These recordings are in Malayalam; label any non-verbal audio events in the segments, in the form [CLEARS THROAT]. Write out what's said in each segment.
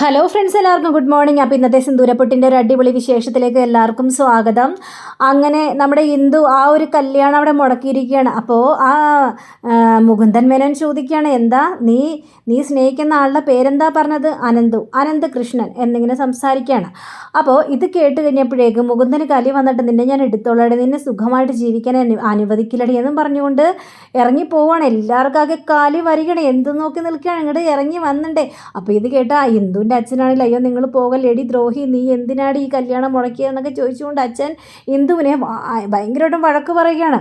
ഹലോ ഫ്രണ്ട്സ് എല്ലാവർക്കും ഗുഡ് മോർണിംഗ് അപ്പോൾ ഇന്നത്തെ സിന്ദൂരപ്പൊട്ടിന്റെ ഒരു അടിപൊളി വിശേഷത്തിലേക്ക് എല്ലാവർക്കും സ്വാഗതം. അങ്ങനെ നമ്മുടെ ഹിന്ദു ആ ഒരു കല്യാണം അവിടെ മുടക്കിയിരിക്കുകയാണ്. അപ്പോൾ ആ മുകുന്ദൻ മേനോൻ ചോദിക്കുകയാണ് എന്താ? നീ നീ സ്നേഹിക്കുന്ന ആളുടെ പേരെന്താ പറഞ്ഞത്? അനന്തു അനന്ത് കൃഷ്ണൻ എന്നിങ്ങനെ സംസാരിക്കുകയാണ്. അപ്പോൾ ഇത് കേട്ട് കഴിഞ്ഞപ്പോഴേക്കും മുകുന്ദന് കലി വന്നിട്ട് നിന്നെ ഞാൻ എടുത്തോളടി നിന്നെ സുഖമായിട്ട് ജീവിക്കാൻ അനു അനുവദിക്കില്ലടി എന്നും പറഞ്ഞുകൊണ്ട് ഇറങ്ങി പോവാണ് എല്ലാവർക്കും ആകെ കാലി വരികണേ എന്ത് നോക്കി നിൽക്കുകയാണ്? ഇങ്ങോട്ട് ഇറങ്ങി വന്നിട്ടേ അപ്പോൾ ഇത് കേട്ടാ ഹിന്ദുവിന്റെ അച്ഛനാണെങ്കിൽ അയ്യോ നിങ്ങൾ പോകല്ലേടി ദ്രോഹി നീ എന്തിനാണ് ഈ കല്യാണം മുടക്കിയതെന്നൊക്കെ ചോദിച്ചുകൊണ്ട് അച്ഛൻ ഇന്ദുവിനെ ഭയങ്കരമായിട്ടും വഴക്ക് പറയുകയാണ്.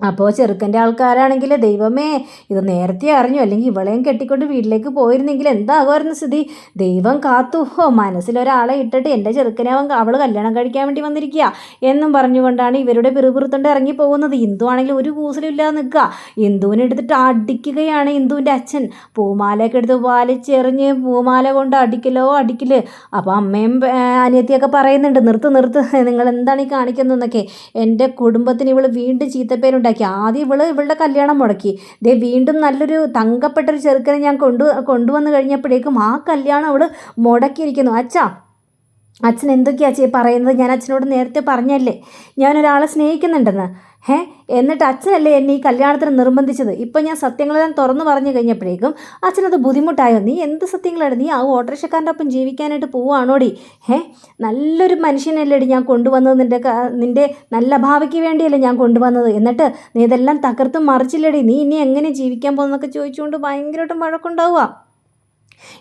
അപ്പോൾ ചെറുക്കന്റെ ആൾക്കാരാണെങ്കിൽ ദൈവമേ ഇത് നേരത്തെ അറിഞ്ഞു. അല്ലെങ്കിൽ ഇവളെയും കെട്ടിക്കൊണ്ട് വീട്ടിലേക്ക് പോയിരുന്നെങ്കിൽ എന്താകുമായിരുന്നു സ്ഥിതി? ദൈവം കാത്തു. ഓ മനസ്സിലൊരാളെ ഇട്ടിട്ട് എന്റെ ചെറുക്കനെ അവൻ അവൾ കല്യാണം കഴിക്കാൻ വേണ്ടി വന്നിരിക്കുക എന്നും പറഞ്ഞുകൊണ്ടാണ് ഇവരുടെ പിറുപിറുത്തുണ്ട് ഇറങ്ങി പോകുന്നത് ഹിന്ദു ആണെങ്കിൽ ഒരു കൂസലില്ലാതെ നിൽക്കുക. ഹിന്ദുവിനെ എടുത്തിട്ട് അടിക്കുകയാണ് ഹിന്ദുവിന്റെ അച്ഛൻ. പൂമാലയൊക്കെ എടുത്ത് വലിച്ചെറിഞ്ഞ് പൂമാല കൊണ്ട് അടിക്കലോ അടിക്കൽ. അപ്പോൾ അമ്മയും അനിയത്തിയൊക്കെ പറയുന്നുണ്ട് നിർത്ത് നിർത്ത്. നിങ്ങൾ എന്താണ് ഈ കാണിക്കുന്നതെന്നൊക്കെ. എന്റെ കുടുംബത്തിന് ഇവൾ വീണ്ടും ചീത്തപ്പേരുണ്ടാക്കി ആദ്യം ഇവൾ ഇവളുടെ കല്യാണം മുടക്കി. ദേ വീണ്ടും നല്ലൊരു തങ്കപ്പെട്ടൊരു ചെറുക്കനെ ഞാൻ കൊണ്ടു കൊണ്ടുവന്ന് കഴിഞ്ഞപ്പോഴേക്കും ആ കല്യാണം അവൾ മുടക്കിയിരിക്കുന്നു. അച്ഛാ അച്ഛൻ എന്തൊക്കെയാ ചേ പറയുന്നത്? ഞാൻ അച്ഛനോട് നേരത്തെ പറഞ്ഞല്ലേ? ഞാനൊരാളെ സ്നേഹിക്കുന്നുണ്ടെന്ന്. ഹേ എന്നിട്ട് അച്ഛനല്ലേ എന്നെ ഈ കല്യാണത്തിന് നിർബന്ധിച്ചത്? ഇപ്പം ഞാൻ സത്യങ്ങളെല്ലാം തുറന്നു പറഞ്ഞു കഴിഞ്ഞപ്പോഴേക്കും അച്ഛനത് ബുദ്ധിമുട്ടായോ? നീ എന്ത് സത്യങ്ങളാണ്? നീ ആ ഓട്ടോറിക്ഷക്കാരന്റെ ഒപ്പം ജീവിക്കാനായിട്ട് പോവുകയാണോടി ഹേ നല്ലൊരു മനുഷ്യനല്ലേടി ഞാൻ കൊണ്ടുവന്നത് നിന്റെ നിന്റെ നല്ല ഭാവിക്ക് വേണ്ടിയല്ലേ ഞാൻ കൊണ്ടുവന്നത്? എന്നിട്ട് നീ ഇതെല്ലാം തകർത്ത് മറിച്ചില്ലടി. നീ ഇനി എങ്ങനെ ജീവിക്കാൻ പോകുന്നതൊക്കെ ചോദിച്ചുകൊണ്ട് ഭയങ്കരമായിട്ടും വഴക്കുണ്ടാവുക.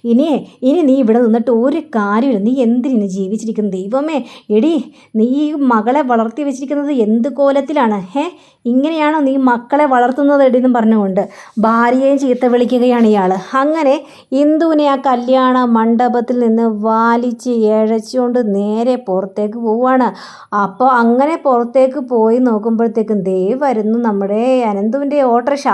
ഇനി ഇനി നീ ഇവിടെ നിന്നിട്ട് ഒരു കാര്യമില്ല. നീ എന്തിനു ജീവിച്ചിരിക്കുന്നത്? ദൈവമേ എടി നീ ഈ മകളെ വളർത്തി വെച്ചിരിക്കുന്നത് എന്ത് കോലത്തിലാണ്? ഹേ ഇങ്ങനെയാണോ നീ മക്കളെ വളർത്തുന്നത് എടിയെന്നും പറഞ്ഞുകൊണ്ട് ഭാര്യയെയും ചീത്ത വിളിക്കുകയാണ് ഇയാൾ. അങ്ങനെ ഇന്ദുവിനെ ആ കല്യാണ മണ്ഡപത്തിൽ നിന്ന് വാലിച്ച് ഇഴച്ചുകൊണ്ട് നേരെ പുറത്തേക്ക് പോവുകയാണ്. അപ്പോൾ അങ്ങനെ പുറത്തേക്ക് പോയി നോക്കുമ്പോഴത്തേക്കും ദേ വരുന്നു നമ്മുടെ അനന്തുവിന്റെ ഓട്ടർഷ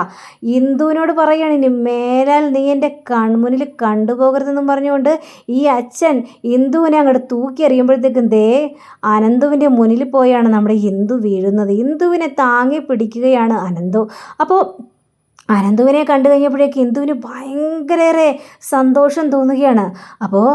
ഇന്ദുവിനോട് പറയുകയാണ് ഇനി മേലാൽ നീ എന്റെ കൺമുന്നിൽ കണ്ടുപോകരുതെന്നും പറഞ്ഞുകൊണ്ട് ഈ അച്ഛൻ ഇന്ദുവിനെ അങ്ങോട്ട് തൂക്കി എറിയുമ്പോഴത്തേക്കും ദേ അനന്തുവിന്റെ മുന്നിൽ പോയാണ് നമ്മുടെ ഇന്ദു വീഴുന്നത്. ഇന്ദുവിനെ താങ്ങി പിടിക്കുകയാണ് അനന്തു. അപ്പോൾ അനന്തുവിനെ കണ്ടു കഴിഞ്ഞപ്പോഴേക്ക് ഇന്ദുവിന് ഭയങ്കരേറെ സന്തോഷം തോന്നുകയാണ്. അപ്പോൾ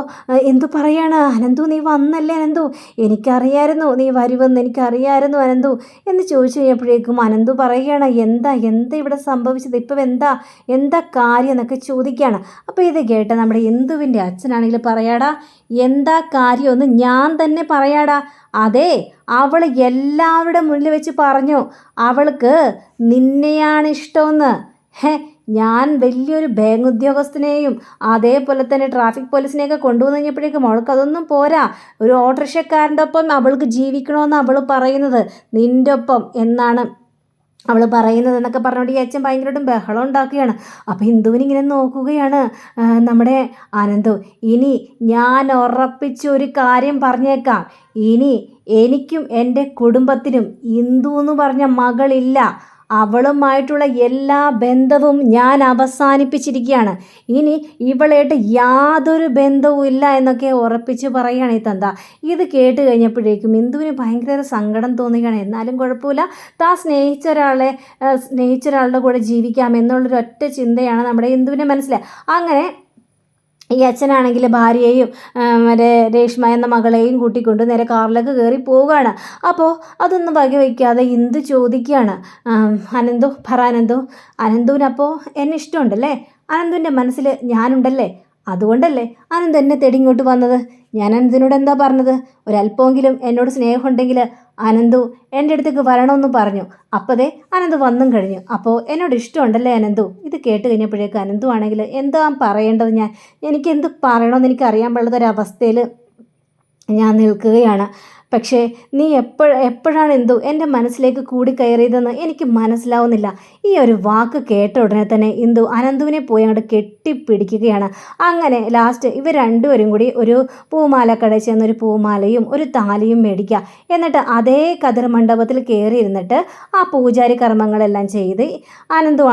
എന്തു പറയാണ് അനന്തു നീ വന്നല്ലേ അനന്തു? എനിക്കറിയായിരുന്നു നീ വരുമെന്ന് എനിക്കറിയായിരുന്നു അനന്തു. എന്ന് ചോദിച്ചു കഴിഞ്ഞപ്പോഴേക്കും അനന്തു പറയുകയാണ് എന്താ എന്താ ഇവിടെ സംഭവിച്ചത്? ഇപ്പം എന്താ എന്താ കാര്യം? എന്നൊക്കെ ചോദിക്കുകയാണ്. അപ്പോൾ ഇത് കേട്ട നമ്മുടെ ഇന്ദുവിന്റെ അച്ഛനാണെങ്കിൽ പറയാടാ എന്താ കാര്യമെന്ന് ഞാൻ തന്നെ പറയാടാ. അതെ അവൾ എല്ലാവരുടെ മുന്നിൽ വെച്ച് പറഞ്ഞു അവൾക്ക് നിന്നെയാണ് ഇഷ്ടമെന്ന്. ഹേ ഞാൻ വലിയൊരു ബാങ്ക് ഉദ്യോഗസ്ഥനെയും അതേപോലെ തന്നെ ട്രാഫിക് പോലീസിനെയൊക്കെ കൊണ്ടുവന്നു കഴിഞ്ഞപ്പോഴേക്കും അവൾക്ക് അതൊന്നും പോരാ. ഒരു ഓട്ടോറിക്ഷക്കാരന്റെ ഒപ്പം അവൾക്ക് ജീവിക്കണമെന്ന് അവൾ പറയുന്നത്. നിന്റെ ഒപ്പം എന്നാണ് അവൾ പറയുന്നത് എന്നൊക്കെ പറഞ്ഞുകൊണ്ട് ഈ അച്ഛൻ ഭയങ്കരമായിട്ടും ബഹളം ഉണ്ടാക്കുകയാണ്. അപ്പോൾ ഹിന്ദുവിനിങ്ങനെ നോക്കുകയാണ്. നമ്മുടെ ആനന്ദു ഇനി ഞാൻ ഉറപ്പിച്ച ഒരു കാര്യം പറഞ്ഞേക്കാം. ഇനി എനിക്കും എന്റെ കുടുംബത്തിനും ഇന്ദു എന്ന് പറഞ്ഞ മകളില്ല. അവളുമായിട്ടുള്ള എല്ലാ ബന്ധവും ഞാൻ അവസാനിപ്പിച്ചിരിക്കുകയാണ്. ഇനി ഇവളായിട്ട് യാതൊരു ബന്ധവും ഇല്ല എന്നൊക്കെ ഉറപ്പിച്ച് പറയുകയാണ് ഈ തന്ത. ഇത് കേട്ട് കഴിഞ്ഞപ്പോഴേക്കും ഇന്ദുവിന് ഭയങ്കര സങ്കടം തോന്നുകയാണ്. എന്നാലും കുഴപ്പമില്ല. താ സ്നേഹിച്ച ഒരാളെ സ്നേഹിച്ച ഒരാളുടെ കൂടെ ജീവിക്കാം എന്നുള്ളൊരു ഒറ്റ ചിന്തയാണ് നമ്മുടെ ഇന്ദുവിന്റെ മനസ്സിൽ. അങ്ങനെ ഈ അച്ഛനാണെങ്കിൽ ഭാര്യയെയും മറ്റേ രേഷ്മ എന്ന മകളെയും കൂട്ടിക്കൊണ്ട് നേരെ കാറിലേക്ക് കയറി പോവുകയാണ്. അപ്പോൾ അതൊന്നും വകവയ്ക്കാതെ ഇന്ദു ചോദിക്കുകയാണ്? അനന്തു പറ അനന്തു. അനന്തുവിനപ്പോൾ എന്നെ ഇഷ്ടമുണ്ടല്ലേ? അനന്തുവിന്റെ മനസ്സിൽ ഞാനുണ്ടല്ലേ? അതുകൊണ്ടല്ലേ അനന്ത് എന്നെ തേടി ഇങ്ങോട്ട് വന്നത്? ഞാൻ അനന്തിനോട് എന്താ പറഞ്ഞത്? ഒരല്പമെങ്കിലും എന്നോട് സ്നേഹമുണ്ടെങ്കിൽ അനന്തു എന്റെ അടുത്തേക്ക് വരണമെന്ന് പറഞ്ഞു. അപ്പതേ അനന്ത് വന്നും കഴിഞ്ഞു. അപ്പോൾ എന്നോട് ഇഷ്ടമുണ്ടല്ലേ അനന്തു? ഇത് കേട്ട് കഴിഞ്ഞപ്പോഴേക്ക് അനന്തു ആണെങ്കിൽ എന്താ പറയേണ്ടത് ഞാൻ? എനിക്ക് എന്ത് പറയണമെന്ന് എനിക്ക് അറിയാൻ പാടുള്ളൊരവസ്ഥയിൽ ഞാൻ നിൽക്കുകയാണ്. പക്ഷേ നീ എപ്പോഴ എപ്പോഴാണ് എന്തു എന്റെ മനസ്സിലേക്ക് കൂടി കയറിയതെന്ന് എനിക്ക് മനസ്സിലാവുന്നില്ല. ഈ ഒരു വാക്ക് കേട്ട ഉടനെ തന്നെ ഇന്ദു അനന്തുവിനെ പോയി അങ്ങോട്ട് കെട്ടിപ്പിടിക്കുകയാണ്. അങ്ങനെ ലാസ്റ്റ് ഇവർ രണ്ടുപേരും കൂടി ഒരു പൂമാല കടയിൽ ചെന്നൊരു പൂമാലയും ഒരു താലിയും മേടിക്കുക. എന്നിട്ട് അതേ കതിർ മണ്ഡപത്തിൽ കയറിയിരുന്നിട്ട് ആ പൂജാരി കർമ്മങ്ങളെല്ലാം ചെയ്ത് അനന്തു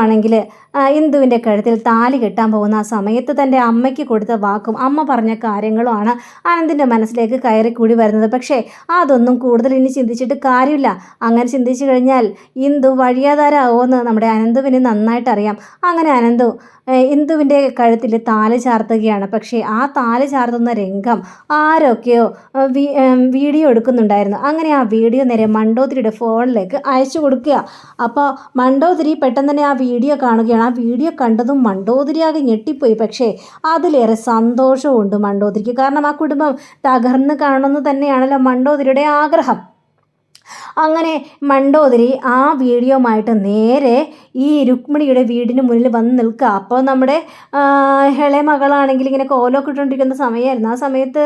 ഇന്ദുവിന്റെ കഴുത്തിൽ താലി കെട്ടാൻ പോകുന്ന ആ സമയത്ത് തന്റെ അമ്മയ്ക്ക് കൊടുത്ത വാക്കും അമ്മ പറഞ്ഞ കാര്യങ്ങളുമാണ് അനന്തിന്റെ മനസ്സിലേക്ക് കയറി കൂടി വരുന്നത്. പക്ഷേ അതൊന്നും കൂടുതൽ ഇനി ചിന്തിച്ചിട്ട് കാര്യമില്ല. അങ്ങനെ ചിന്തിച്ചു കഴിഞ്ഞാൽ ഇന്ദു വഴിയാധാരാവുമെന്ന് നമ്മുടെ അനന്തുവിന് നന്നായിട്ട് അറിയാം അങ്ങനെ അനന്തു ഇന്ദുവിന്റെ കഴുത്തിൽ താൽ ചാർത്തുകയാണ്. പക്ഷേ ആ താൽ ചാർത്തുന്ന രംഗം ആരൊക്കെയോ വീഡിയോ എടുക്കുന്നുണ്ടായിരുന്നു. അങ്ങനെ ആ വീഡിയോ നേരെ മണ്ടോതിരിയുടെ ഫോണിലേക്ക് അയച്ചു കൊടുക്കുക. അപ്പോൾ മണ്ടോതിരി പെട്ടെന്ന് തന്നെ ആ വീഡിയോ കാണുകയാണ്. ആ വീഡിയോ കണ്ടതും മണ്ടോതിരിയാകെ ഞെട്ടിപ്പോയി. പക്ഷേ അതിലേറെ സന്തോഷമുണ്ട് മണ്ടോതിരിക്ക്. കാരണം ആ കുടുംബം തകർന്ന് കാണുമെന്ന് തന്നെയാണല്ലോ മണ്ടോദരിയുടെ ആഗ്രഹം. അങ്ങനെ മണ്ടോദരി ആ വീഡിയോമായിട്ട് നേരെ ഈ രുക്മിണിയുടെ വീടിന് മുന്നിൽ വന്ന് നിൽക്കുക. അപ്പോൾ നമ്മുടെ ഇളയ മകളാണെങ്കിൽ ഇങ്ങനെ കോലൊക്കെ ഇട്ടുകൊണ്ടിരിക്കുന്ന സമയമായിരുന്നു. ആ സമയത്ത്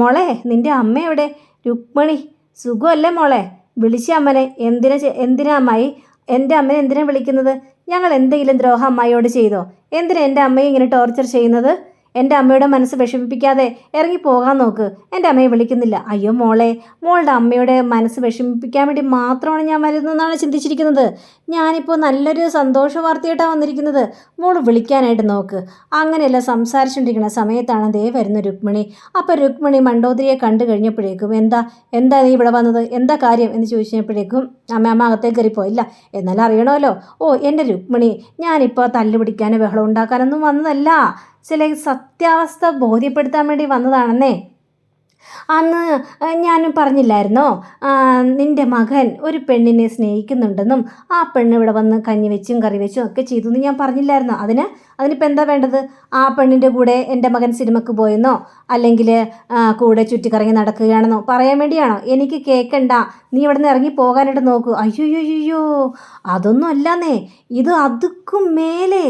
മോളെ നിന്റെ അമ്മ എവിടെ? രുക്മിണി. സുഖമല്ലേ മോളെ? വിളിച്ച അമ്മനെ. എന്തിനാ എന്തിനാ അമ്മായി? എന്റെ അമ്മനെ എന്തിനാ വിളിക്കുന്നത്? ഞങ്ങൾ എന്തെങ്കിലും ദ്രോഹം അമ്മായിയോട് ചെയ്തോ? എന്തിനാ എന്റെ അമ്മയെ ഇങ്ങനെ ടോർച്ചർ ചെയ്യുന്നത്? എന്റെ അമ്മയുടെ മനസ്സ് വിഷമിപ്പിക്കാതെ ഇറങ്ങി പോകാൻ നോക്ക്. എന്റെ അമ്മയെ വിളിക്കുന്നില്ല. അയ്യോ മോളെ മോളുടെ അമ്മയുടെ മനസ്സ് വിഷമിപ്പിക്കാൻ വേണ്ടി മാത്രമാണ് ഞാൻ വരുന്നതെന്നാണ് ചിന്തിച്ചിരിക്കുന്നത്. ഞാനിപ്പോൾ നല്ലൊരു സന്തോഷ വാർത്തയായിട്ടാണ് വന്നിരിക്കുന്നത്. മോൾ വിളിക്കാനായിട്ട് നോക്ക്. അങ്ങനെയല്ല സംസാരിച്ചുകൊണ്ടിരിക്കുന്ന സമയത്താണ് ദേ വരുന്ന രുക്മിണി. അപ്പോൾ രുക്മിണി മണ്ടോദരിയെ കണ്ടു കഴിഞ്ഞപ്പോഴേക്കും എന്താ എന്താ നീ ഇവിടെ വന്നത്? എന്താ കാര്യം എന്ന് ചോദിച്ചപ്പോഴേക്കും അമ്മ അമ്മ അകത്തേക്ക് കയറിപ്പോ ഇല്ല എന്നാലും അറിയണമല്ലോ. ഓ എന്റെ രുക്മിണി ഞാനിപ്പോൾ തല്ലുപിടിക്കാനോ ബഹളം ഉണ്ടാക്കാനൊന്നും വന്നതല്ല. ചില സത്യാവസ്ഥ ബോധ്യപ്പെടുത്താൻ വേണ്ടി വന്നതാണെന്നേ. അന്ന് ഞാൻ പറഞ്ഞില്ലായിരുന്നോ? നിന്റെ മകൻ ഒരു പെണ്ണിനെ സ്നേഹിക്കുന്നുണ്ടെന്നും ആ പെണ്ണ് ഇവിടെ വന്ന് കഞ്ഞി വെച്ചും കറി വെച്ചും ഒക്കെ ചെയ്തു എന്ന് ഞാൻ പറഞ്ഞില്ലായിരുന്നോ? അതിന്? അതിനിപ്പോൾ എന്താ വേണ്ടത്? ആ പെണ്ണിന്റെ കൂടെ എന്റെ മകൻ സിനിമക്ക് പോയെന്നോ? അല്ലെങ്കിൽ കൂടെ ചുറ്റിക്കറങ്ങി നടക്കുകയാണെന്നോ? പറയാൻ വേണ്ടിയാണോ? എനിക്ക് കേൾക്കണ്ട നീ ഇവിടെ നിന്ന് ഇറങ്ങി പോകാനായിട്ട് നോക്കൂ. അയ്യോ അയ്യോ അതൊന്നും അല്ലാന്നേ. ഇത് അതുക്കും മേലെ.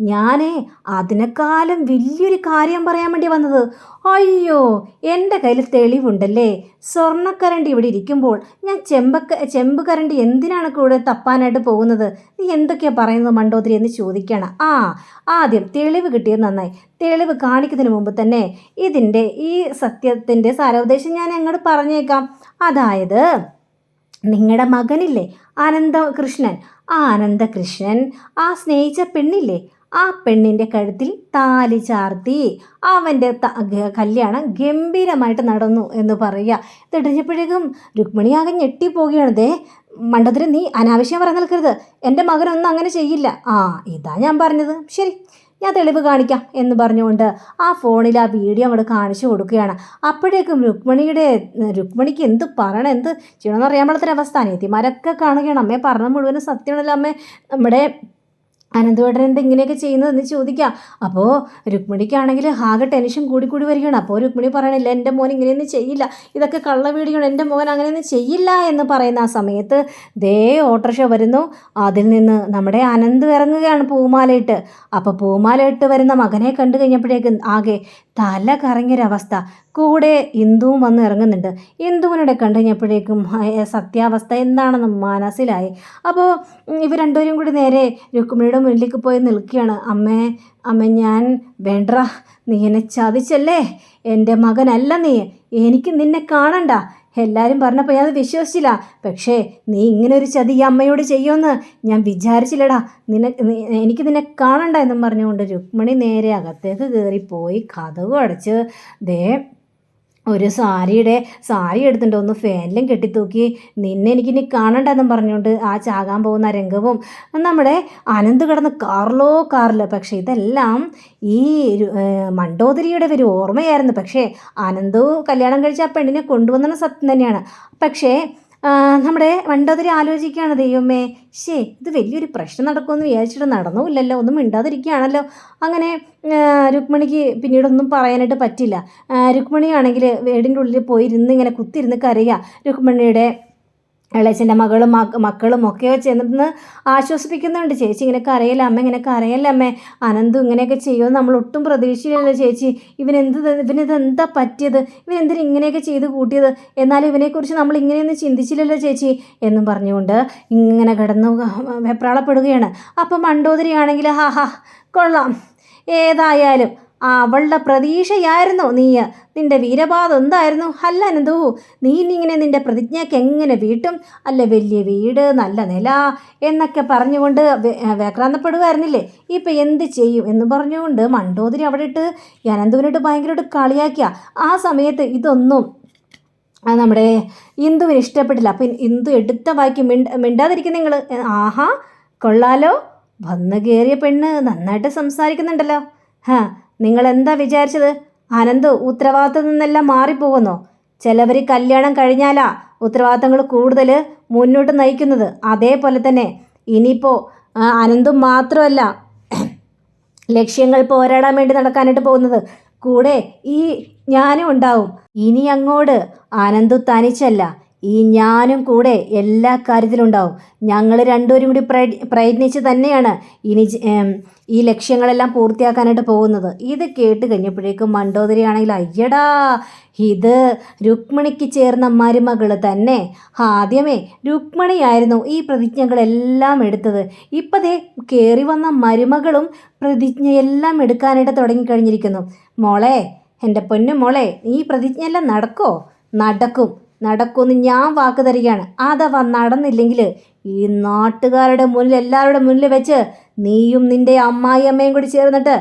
ഞാനേ അതിനേക്കാളും വലിയൊരു കാര്യം പറയാൻ വേണ്ടി വന്നത്. അയ്യോ എന്റെ കയ്യിൽ തെളിവുണ്ടല്ലേ? സ്വർണക്കരണ്ടി ഇവിടെ ഇരിക്കുമ്പോൾ ഞാൻ ചെമ്പക്ക ചെമ്പ് കരണ്ടി എന്തിനാണ് കൂടെ തപ്പാനായിട്ട് പോകുന്നത്? നീ എന്തൊക്കെയാ പറയുന്നത് മണ്ടോദരി എന്ന് ചോദിക്കുകയാണ് ആ ആദ്യം തെളിവ് കിട്ടിയത് നന്നായി. തെളിവ് കാണിക്കുന്നതിന് മുമ്പ് തന്നെ ഇതിന്റെ ഈ സത്യത്തിന്റെ സാരോദ്ദേശം ഞാൻ അങ്ങോട്ട് പറഞ്ഞേക്കാം. അതായത് നിങ്ങളുടെ മകനില്ലേ അനന്തകൃഷ്ണൻ ആ അനന്തകൃഷ്ണൻ ആ സ്നേഹിച്ച പെണ്ണില്ലേ? ആ പെണ്ണിന്റെ കഴുത്തിൽ താലി ചാർത്തി അവന്റെ കല്യാണം ഗംഭീരമായിട്ട് നടന്നു എന്ന് പറയുക. തിടഞ്ഞപ്പോഴേക്കും രുക്മിണി ആകെ ഞെട്ടിപ്പോവുകയാണ് ദേ മണ്ഡത്തിൽ നീ അനാവശ്യം പറഞ്ഞു നിൽക്കരുത്. എന്റെ മകനൊന്നും അങ്ങനെ ചെയ്യില്ല. ആ ഇതാ ഞാൻ പറഞ്ഞത്. ശരി ഞാൻ തെളിവ് കാണിക്കാം എന്ന് പറഞ്ഞുകൊണ്ട് ആ ഫോണിൽ ആ വീഡിയോ അങ്ങോട്ട് കാണിച്ചു കൊടുക്കുകയാണ്. അപ്പോഴേക്കും രുക്മിണിയുടെ രുക്മിണിക്ക് എന്ത് പറയണം എന്ത് ചെയ്യണമെന്ന് അറിയാൻ അവസ്ഥ അനിയത്തിമാരൊക്കെ കാണുകയാണ്. അമ്മയെ പറഞ്ഞ മുഴുവനും സത്യമാണല്ലോ അമ്മേ. നമ്മുടെ അനന്തവേട്ടൻ എന്താ ഇങ്ങനെയൊക്കെ ചെയ്യുന്നതെന്ന് ചോദിക്കാം. അപ്പോൾ രുക്മിണിക്കാണെങ്കിൽ ആകെ ടെൻഷൻ കൂടി കൂടി വരികയാണ്. അപ്പോൾ രുക്മിണി പറയണില്ല എന്റെ മോൻ ഇങ്ങനെയൊന്നും ചെയ്യില്ല. ഇതൊക്കെ കള്ള വീടുകയാണ് എന്റെ മോൻ അങ്ങനെയൊന്നും ചെയ്യില്ല എന്ന് പറയുന്ന ആ സമയത്ത് ദേ ഓട്ടോറിക്ഷ വരുന്നു. അതിൽ നിന്ന് നമ്മുടെ അനന്ത് ഇറങ്ങുകയാണ് പൂമാലയിട്ട്. അപ്പോൾ പൂമാലയിട്ട് വരുന്ന മകനെ കണ്ടു കഴിഞ്ഞപ്പോഴേക്കും ആകെ തല കറങ്ങിയൊരവസ്ഥ. കൂടെ ഇന്ദുവും വന്ന് ഇറങ്ങുന്നുണ്ട്. ഇന്ദുവിനോടെ കണ്ടുകഴിഞ്ഞപ്പോഴേക്കും സത്യാവസ്ഥ എന്താണെന്ന് മനസ്സിലായി. അപ്പോൾ ഇവർ രണ്ടുപേരും കൂടി നേരെ രുക്മിണിയുടെ മുന്നിലേക്ക് പോയി നിൽക്കുകയാണ്. അമ്മേ അമ്മ ഞാൻ വേണ്ട. നീ എന്നെ ചതിച്ചല്ലേ? എന്റെ മകനല്ല നീ. എനിക്ക് നിന്നെ കാണണ്ട. എല്ലാവരും പറഞ്ഞപ്പോൾ ഞാൻ അത് വിശ്വസിച്ചില്ല. പക്ഷേ നീ ഇങ്ങനെ ഒരു ചതി ഈ അമ്മയോട് ചെയ്യുമെന്ന് ഞാൻ വിചാരിച്ചില്ലടാ. നിന എനിക്ക് നിന്നെ കാണണ്ട എന്നും പറഞ്ഞുകൊണ്ട് രുക്മിണി നേരെ അകത്തേക്ക് കയറിപ്പോയി കഥവ് അടച്ച്. ദേ ഒരു സാരിയുടെ സാരി എടുത്തിട്ട് ഒന്ന് ഫാനിലും കെട്ടിത്തൂക്കി. നിന്നെ എനിക്ക് ഇനി കാണണ്ടെന്നും പറഞ്ഞുകൊണ്ട് ആ ചാകാൻ പോകുന്ന രംഗവും നമ്മുടെ അനന്ത് കിടന്ന് കാറിലോ കാറിൽ പക്ഷേ ഇതെല്ലാം ഈ മണ്ടോദരിയുടെ ഒരു ഓർമ്മയായിരുന്നു. പക്ഷേ അനന്തവും കല്യാണം കഴിച്ച ആ പെണ്ണിനെ കൊണ്ടുവന്നത് സത്യം തന്നെയാണ്. പക്ഷേ നമ്മുടെ മണ്ടോദരി ആലോചിക്കുകയാണ് ദൈവമേ. ശേ ഇത് വലിയൊരു പ്രശ്നം നടക്കുമെന്ന് വിചാരിച്ചിട്ട് നടന്നുമില്ലല്ലോ ഒന്നും മിണ്ടാതിരിക്കുകയാണല്ലോ. അങ്ങനെ രുക്മിണിക്ക് പിന്നീടൊന്നും പറയാനായിട്ട് പറ്റില്ല. രുക്മിണിയാണെങ്കിൽ വീടിന്റെ ഉള്ളിൽ പോയിരുന്ന് ഇങ്ങനെ കുത്തിയിരുന്ന് കരയുക. രുക്മിണിയുടെ ഇളയച്ചന്റെ മകളും മക്ക- മക്കളും ഒക്കെ ചെന്നിരുന്ന് ആശ്വസിപ്പിക്കുന്നുണ്ട്. ചേച്ചി ഇങ്ങനെ കരയല്ല? അമ്മ ഇങ്ങനെ കരയല്ല അമ്മ? അനന്തു ഇങ്ങനെയൊക്കെ ചെയ്യുമെന്ന് നമ്മൾ ഒട്ടും പ്രതീക്ഷയില്ലല്ലോ ചേച്ചി. ഇവനിത് എന്താ പറ്റിയത്? ഇവനെന്തിനും ഇങ്ങനെയൊക്കെ ചെയ്ത് കൂട്ടിയത്? എന്നാലും ഇവനെക്കുറിച്ച് നമ്മൾ ഇങ്ങനെയൊന്നും ചിന്തിച്ചില്ലല്ലോ ചേച്ചി എന്നും പറഞ്ഞുകൊണ്ട് ഇങ്ങനെ കിടന്നു വെപ്രാളപ്പെടുകയാണ്. അപ്പം മണ്ടോദരിയാണെങ്കിൽ ഹാ ഹാ കൊള്ളാം. ഏതായാലും അവളുടെ പ്രതീക്ഷയായിരുന്നു നീ. നിന്റെ വീരപാതം എന്തായിരുന്നു? അല്ല അനന്തു നീ ഇങ്ങനെ നിന്റെ പ്രതിജ്ഞയ്ക്ക് എങ്ങനെ വീട്ടും? അല്ല വലിയ വീട് നല്ല നില എന്നൊക്കെ പറഞ്ഞുകൊണ്ട് വെ- വേക്രാന്തപ്പെടുമായിരുന്നില്ലേ ഇപ്പം എന്ത് ചെയ്യും എന്ന് പറഞ്ഞുകൊണ്ട് മണ്ടോതിരി അവിടെ ഇട്ട് അനന്തുവിനോട് ഭയങ്കരമായിട്ട് കളിയാക്കിയ. ആ സമയത്ത് ഇതൊന്നും നമ്മുടെ ഇന്ദുവിന് ഇഷ്ടപ്പെട്ടില്ല. അപ്പം ഇന്ദു എടുത്ത വാക്കി മിണ്ട മിണ്ടാതിരിക്കും നിങ്ങൾ ആഹാ കൊള്ളാലോ. വന്ന് കയറിയ പെണ്ണ് നന്നായിട്ട് സംസാരിക്കുന്നുണ്ടല്ലോ. ഹാ നിങ്ങൾ എന്താ വിചാരിച്ചത്? അനന്ത് ഉത്തരവാദിത്തം നിന്നെല്ലാം മാറിപ്പോകുന്നോ. ചിലവർ കല്യാണം കഴിഞ്ഞാലാ ഉത്തരവാദിത്തങ്ങൾ കൂടുതൽ മുന്നോട്ട് നയിക്കുന്നത്. അതേപോലെ തന്നെ ഇനിയിപ്പോൾ അനന്തും മാത്രമല്ല [CLEARS THROAT] ലക്ഷ്യങ്ങൾ പോരാടാൻ വേണ്ടി നടക്കാനായിട്ട് പോകുന്നത്. കൂടെ ഈ ഞാനും ഉണ്ടാവും. ഇനി അങ്ങോട്ട് ആനന്ദു തനിച്ചല്ല. ഈ ഞാനും കൂടെ എല്ലാ കാര്യത്തിലും ഉണ്ടാവും ഞങ്ങൾ രണ്ടുപേരും കൂടി പ്രയ- പ്രയത്നിച്ച് തന്നെയാണ് ഇനി ഈ ലക്ഷ്യങ്ങളെല്ലാം പൂർത്തിയാക്കാനായിട്ട് പോകുന്നത്. ഇത് കേട്ട് കഴിഞ്ഞപ്പോഴേക്കും മണ്ടോദരി ആണെങ്കിൽ അയ്യടാ ഇത് രുക്മിണിക്ക് ചേർന്ന മരുമകൾ തന്നെ. ആദ്യമേ രുക്മിണിയായിരുന്നു ഈ പ്രതിജ്ഞകളെല്ലാം എടുത്തത്. ഇപ്പതേ കയറി വന്ന മരുമകളും പ്രതിജ്ഞയെല്ലാം എടുക്കാനായിട്ട് തുടങ്ങിക്കഴിഞ്ഞിരിക്കുന്നു. മോളെ എന്റെ പൊന്നു മോളെ ഈ പ്രതിജ്ഞയെല്ലാം നടക്കോ? നടക്കും. നടക്കുമെന്ന് ഞാൻ വാക്ക് തരികയാണ്. അഥവാ നടന്നില്ലെങ്കിൽ ഈ നാട്ടുകാരുടെ മുന്നിൽ എല്ലാവരുടെ മുന്നിൽ വെച്ച് നീയും നിന്റെ അമ്മായിയമ്മയും കൂടി ചേർന്നിട്ട്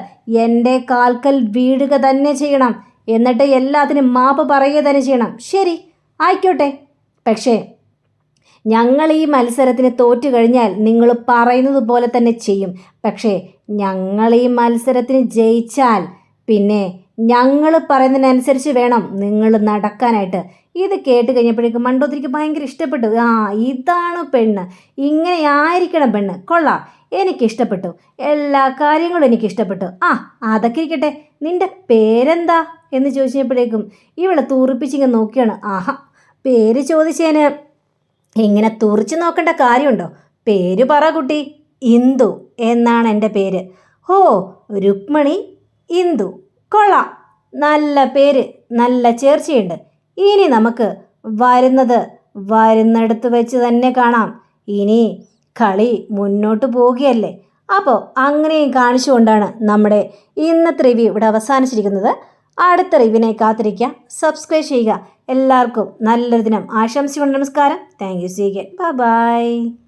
എന്റെ കാൽക്കൽ വീഴുക തന്നെ ചെയ്യണം. എന്നിട്ട് എല്ലാത്തിനും മാപ്പ് പറയുക തന്നെ ചെയ്യണം. ശരി ആയിക്കോട്ടെ. പക്ഷേ ഞങ്ങൾ ഈ മത്സരത്തിന് തോറ്റു കഴിഞ്ഞാൽ നിങ്ങൾ പറയുന്നത് പോലെ തന്നെ ചെയ്യും. പക്ഷേ ഞങ്ങൾ ഈ മത്സരത്തിന് ജയിച്ചാൽ പിന്നെ ഞങ്ങൾ പറയുന്നതിനനുസരിച്ച് വേണം നിങ്ങൾ നടക്കാനായിട്ട്. ഇത് കേട്ട് കഴിഞ്ഞപ്പോഴേക്കും മണ്ടോത്തിരിക്ക് ഭയങ്കര ഇഷ്ടപ്പെട്ടു. ആ ഇതാണ് പെണ്ണ്. ഇങ്ങനെ ആയിരിക്കണം പെണ്ണ്. കൊള്ളാം. എനിക്കിഷ്ടപ്പെട്ടു എല്ലാ കാര്യങ്ങളും എനിക്ക് ഇഷ്ടപ്പെട്ടു. ആ അതൊക്കെ ഇരിക്കട്ടെ. നിന്റെ പേരെന്താ? എന്ന് ചോദിച്ചപ്പോഴേക്കും ഇവളെ തൂറിപ്പിച്ചിങ്ങനെ നോക്കിയാണ്. ആഹാ പേര് ചോദിച്ചേന് ഇങ്ങനെ തുറിച്ച് നോക്കേണ്ട കാര്യമുണ്ടോ? പേര് പറ കുട്ടി. ഇന്ദു എന്നാണ് എന്റെ പേര്. ഓ രുക്മണി ഇന്ദു. കൊള്ളാം. നല്ല പേര്. നല്ല ചേർച്ചയുണ്ട്. ഇനി നമുക്ക് വരുന്നത് വരുന്നിടത്ത് വെച്ച് തന്നെ കാണാം. ഇനി കളി മുന്നോട്ട് പോവുകയല്ലേ? അപ്പോൾ അങ്ങനെയും കാണിച്ചുകൊണ്ടാണ് നമ്മുടെ ഇന്നത്തെ റിവ്യൂ ഇവിടെ അവസാനിച്ചിരിക്കുന്നത്. അടുത്ത റിവ്യൂവിനെ കാത്തിരിക്കുക സബ്സ്ക്രൈബ് ചെയ്യുക. എല്ലാവർക്കും നല്ലൊരു ദിനം. ആശംസിച്ചുകൊണ്ട് നമസ്കാരം. Thank you see bye bye